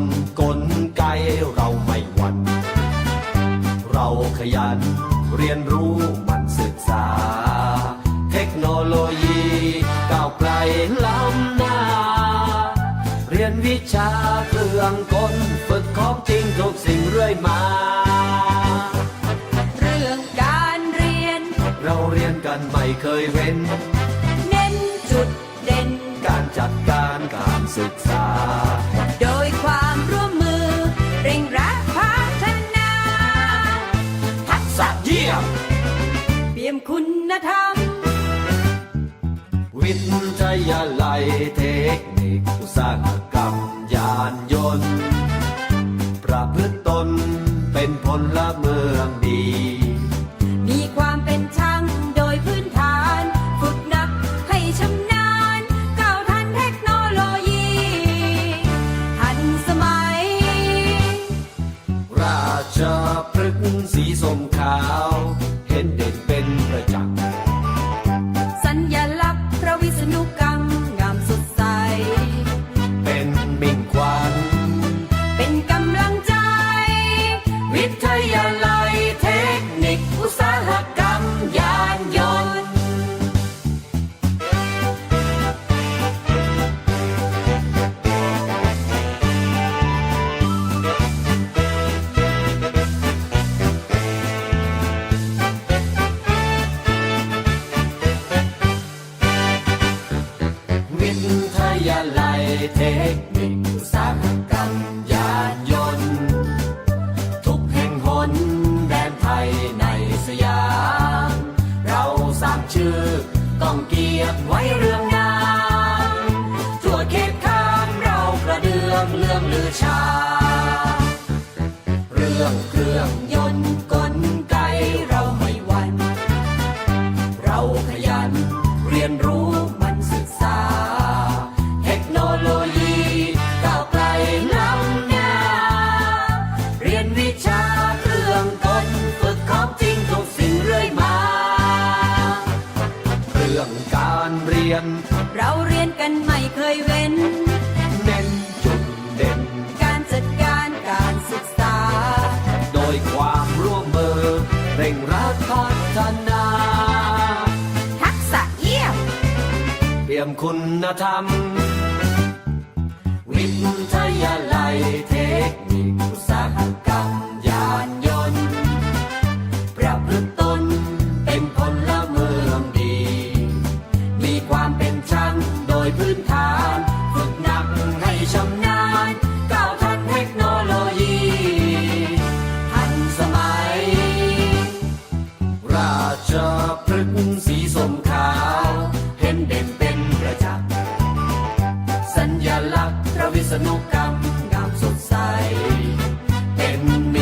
นต์กลไกเราไม่หวั่น เราขยันเรียนรู้หมันศึกษา เทคโนโลยีก้าวไกลล้ำหน้า เรียนวิชาเครื่องกลฝึกของจริงทุกสิ่งเรื่อยมา เรื่องการเรียน เราเรียนกันไม่เคยเว้น ทักษะเยี่ยมเปี่ยมคุณธรรม วิทยาลัยเทคนิคอุตสาหกรรมยานยนต์ ประพฤติตนเป็นพลเมือง เห็นเด่นเป็นประจักษ์สัญญลักษณ์พระวิษณุกรรมงามสดใส เป็นมิ่งขวัญเป็นกำลังใจ วิทยาลัยเทคนิคอุตสาหกรรมยานยนต์ เทคนิคอุตสาหกรรมยานยนต์ ทุกแห่งหนแดนไทยในสยาม เราสร้างชื่อต้องเกียรติไว้เรื่องงามทั่วเขตข้ามเรากระเดื่องเรื่องลือชา เรื่องเครื่องยนต์ เรียนเราเรียนกันไม่เคยเว้น เน้นจุดเด่น การจัดการการศึกษา โดยความร่วมมือเร่งรัดพัฒนา ทักษะเยี่ยมเปี่ยมคุณธรรม วิทย สนุกกำงามสดใส เป็นมิ